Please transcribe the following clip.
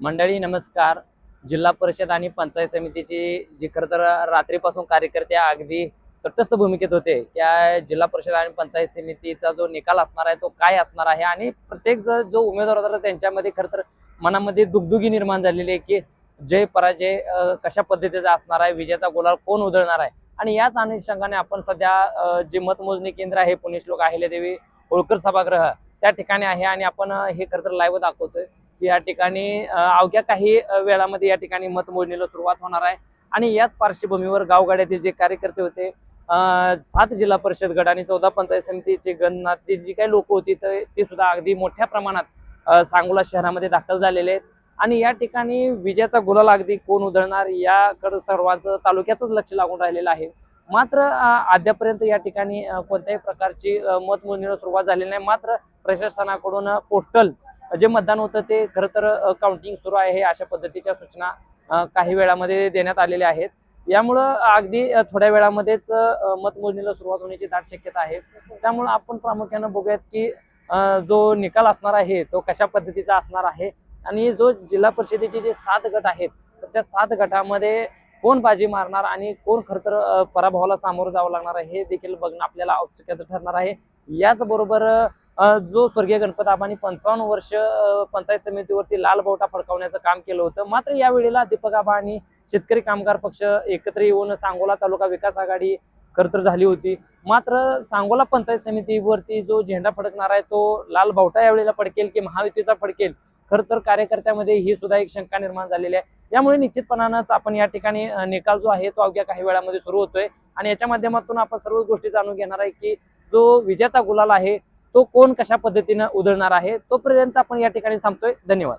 मंडळी नमस्कार. जिल्हा परिषद आणि पंचायत समितीची जी खरं तर रात्रीपासून कार्यकर्ते अगदी तटस्थ भूमिकेत होते त्या जिल्हा परिषद आणि पंचायत समितीचा जो निकाल असणार आहे तो काय असणार आहे? आणि प्रत्येक जर जो उमेदवार होता त्यांच्यामध्ये खरं तर मनामध्ये दुगदुगी निर्माण झालेली आहे की जय पराजय कशा पद्धतीचा असणार आहे? विजयाचा गोलाल कोण उधळणार आहे? आणि याच अनुषंगाने आपण सध्या जे मतमोजणी केंद्र आहे पुणे श्लोक अहिल्यादेवी होळकर सभागृह त्या ठिकाणी आहे आणि आपण हे खरं तर लाईव्ह दाखवतोय. की या ठिकाणी अवघ्या काही वेळामध्ये या ठिकाणी मतमोजणीला सुरुवात होणार आहे. आणि याच पार्श्वभूमीवर गावगाड्यातील जे कार्यकर्ते होते सात जिल्हा परिषद गट आणि चौदा पंचायत समितीची गणनातील जी काही लोक होती तर ती सुद्धा अगदी मोठ्या प्रमाणात सांगोला शहरामध्ये दाखल झालेले आहेत. आणि या ठिकाणी विजयाचा गुलाल अगदी कोण उधळणार याकडं सर्वांचं तालुक्याचंच लक्ष लागून राहिलेलं आहे. मात्र अद्यापर्यंत या ठिकाणी कोणत्याही प्रकारची मतमोजणीला सुरुवात झालेली नाही. मात्र प्रशासनाकडून पोस्टल जे मतदान होतं ते खरं तर काउंटिंग सुरू आहे अशा पद्धतीच्या सूचना काही वेळामध्ये देण्यात आलेल्या आहेत. यामुळं अगदी थोड्या वेळामध्येच मतमोजणीला सुरुवात होण्याची दाट शक्यता आहे. त्यामुळं आपण प्रामुख्यानं बघूयात की जो निकाल असणार आहे तो कशा पद्धतीचा असणार आहे आणि जो जिल्हा परिषदेचे जे सात गट आहेत तर त्या सात गटामध्ये कोण बाजी मारणार आणि कोण खरं तर पराभवाला सामोरं जावं लागणार आहे हे देखील बघणं आपल्याला औत्सुक्याचं ठरणार आहे. याचबरोबर जो स्वर्गीय गणपत आबांनी पंचावन्न वर्ष पंचायत समितीवरती लाल बोटा फडकावण्याचं काम केलं होतं. मात्र यावेळेला दीपक आबा आणि शेतकरी कामगार पक्ष एकत्र येऊन सांगोला तालुका विकास आघाडी खरतर झाली होती. मात्र सांगोला पंचायत समितीवरती जो झेंडा फडकणार आहे तो लाल बावटा यावेळेला फडकेल की महायुतीचा फडकेल? खरं तर कार्यकर्त्यामध्ये ही सुद्धा एक शंका निर्माण झालेली आहे. यामुळे निश्चितपणानंच आपण या ठिकाणी निकाल जो आहे तो अवघ्या काही वेळामध्ये सुरू होतोय. आणि याच्या माध्यमातून आपण सर्व गोष्टी जाणून घेणार आहे की जो विजयाचा गुलाल आहे तो कोण कशा पद्धतीनं उधळणार आहे तोपर्यंत आपण या ठिकाणी थांबतोय. धन्यवाद.